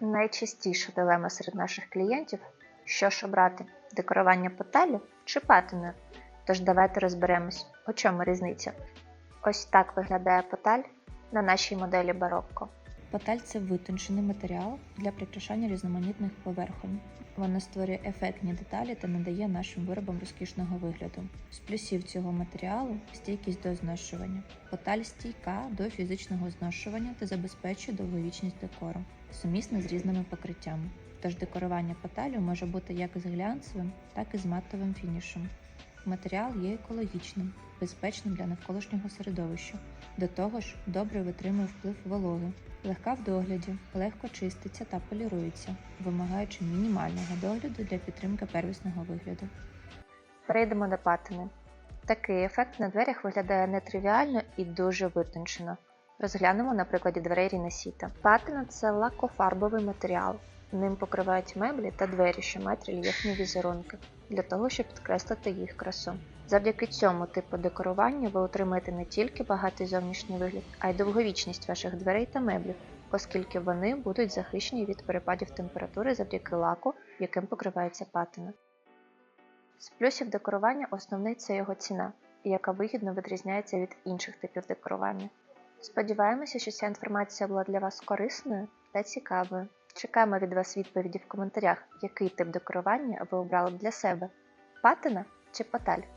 Найчастіша дилема серед наших клієнтів що ж обрати декорування поталю чи патиною. Тож давайте розберемось, у чому різниця. Ось так виглядає поталь на нашій моделі барокко. Поталь це витончений матеріал для прикрашання різноманітних поверхонь. Вона створює ефектні деталі та надає нашим виробам розкішного вигляду. З плюсів цього матеріалу стійкість до зношування. Поталь стійка до фізичного зношування та забезпечує довговічність декору, сумісна з різними покриттями. Тож декорування поталю може бути як з глянцевим, так і з матовим фінішем. Матеріал є екологічним, безпечним для навколишнього середовища. До того ж, добре витримує вплив вологи, легка в догляді, легко чиститься та полірується, вимагаючи мінімального догляду для підтримки первісного вигляду. Перейдемо до патини. Такий ефект на дверях виглядає нетривіально і дуже витончено. Розглянемо на прикладі дверей Рінесіта. Патина це лакофарбовий матеріал. Ним покривають меблі та двері, що мають рельєфні візерунки, для того, щоб підкреслити їх красу. Завдяки цьому типу декорування ви отримаєте не тільки багатий зовнішній вигляд, а й довговічність ваших дверей та меблів, оскільки вони будуть захищені від перепадів температури завдяки лаку, яким покривається патина. З плюсів декорування основний це його ціна, яка вигідно відрізняється від інших типів декорування. Сподіваємося, що ця інформація була для вас корисною та цікавою. Чекаємо від вас відповіді в коментарях, який тип декорування ви обрали б для себе: патина чи паталь.